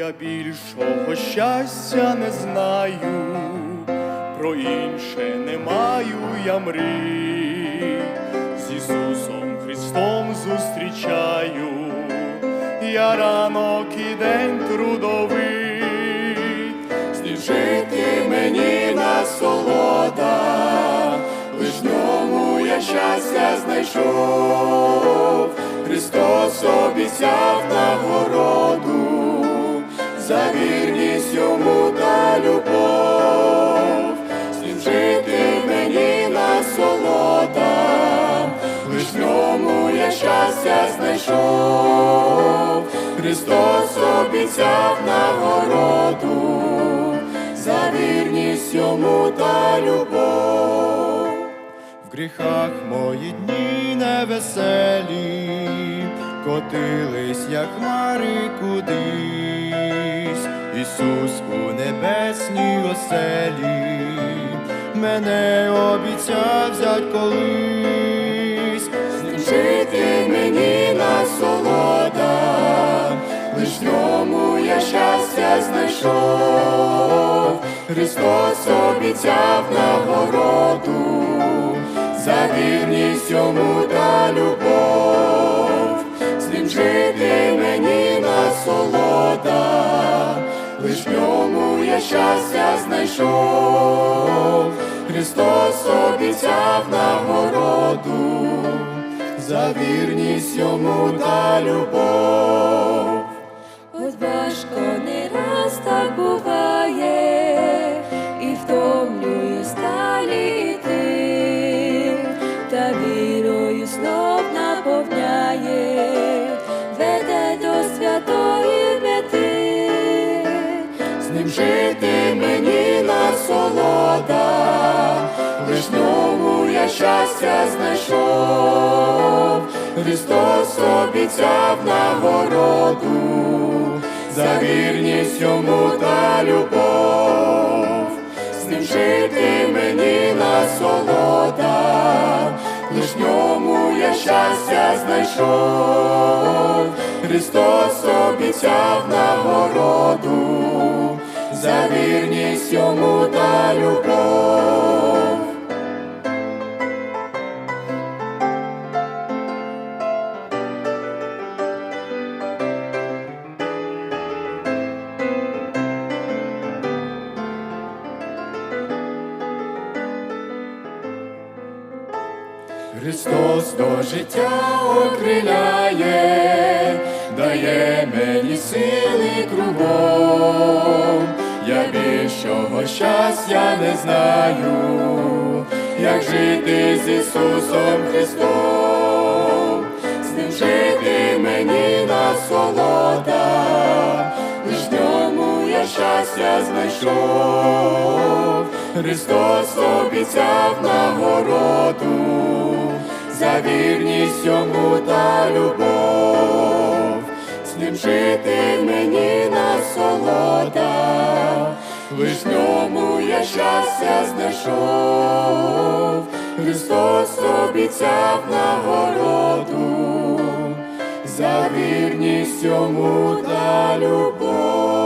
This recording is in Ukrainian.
Я більшого щастя не знаю, про інше не маю я мрій. З Ісусом Христом зустрічаю, я ранок і день трудовий, з ним жити мені насолода, лиш ньому я щастя знайшов, Христос обіцяв нагороду щастя знайшов, Христос обіцяв нагороду за вірність йому та любов. В гріхах мої дні невеселі, котились, як хмари кудись, Ісус у небесній оселі, мене обіцяв взять колись, жити мені насолода, лиш в ньому я щастя знайшов, Христос обіцяв нагороду за вірність йому та любов, з ним жити мені насолода, лиш в ньому я щастя знайшов, Христос обіцяв нагороду за вірність йому та любов. От важко не раз так буває, і втомлює сталі йти, та вірою знов наповняє, веде до святої мети. з ним жити мені насолода, лиш ньому я щастя знайшов, Христос обіцяв нагороду за вірність йому та любов, з ним жити мені насолода, лиш ньому я щастя знайшов, Христос обіцяв нагороду за вірність йому та любов. Христос до життя окриляє, дає мені сили кругом, я більшого щастя не знаю, як жити з Ісусом Христом, з ним жити мені насолода, лиш в ньому я щастя знайшов, Христос обіцяв нагороду за вірність йому та любов, з ним жити мені насолода, лиш ньому я щастя знайшов, Христос обіцяв нагороду за вірність йому та любов.